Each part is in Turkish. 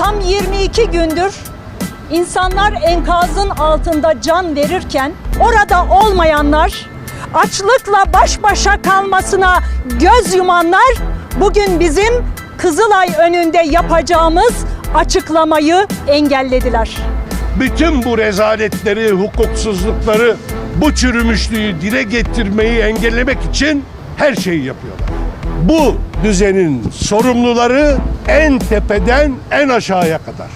Tam 22 gündür insanlar enkazın altında can verirken orada olmayanlar, açlıkla baş başa kalmasına göz yumanlar bugün bizim Kızılay önünde yapacağımız açıklamayı engellediler. Bütün bu rezaletleri, hukuksuzlukları, bu çürümüşlüğü dile getirmeyi engellemek için her şeyi yapıyorlar. Bu düzenin sorumluları en tepeden en aşağıya kadar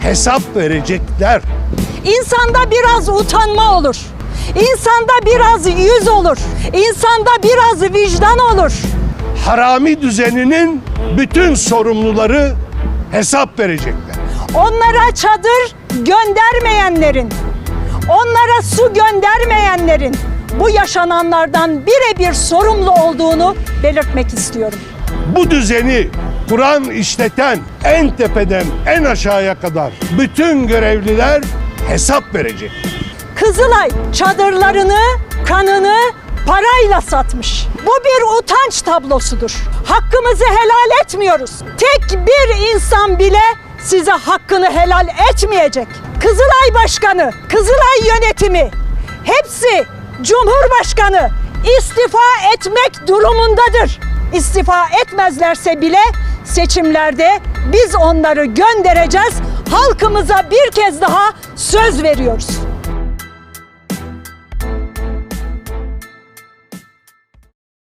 hesap verecekler. İnsanda biraz utanma olur. İnsanda biraz yüz olur. İnsanda biraz vicdan olur. Harami düzeninin bütün sorumluları hesap verecekler. Onlara çadır göndermeyenlerin, onlara su göndermeyenlerin bu yaşananlardan birebir sorumlu olduğunu belirtmek istiyorum. Bu düzeni kuran, işleten en tepeden en aşağıya kadar bütün görevliler hesap verecek. Kızılay çadırlarını, kanını parayla satmış. Bu bir utanç tablosudur. Hakkımızı helal etmiyoruz. Tek bir insan bile size hakkını helal etmeyecek. Kızılay Başkanı, Kızılay yönetimi hepsi Cumhurbaşkanı istifa etmek durumundadır. İstifa etmezlerse bile seçimlerde biz onları göndereceğiz. Halkımıza bir kez daha söz veriyoruz.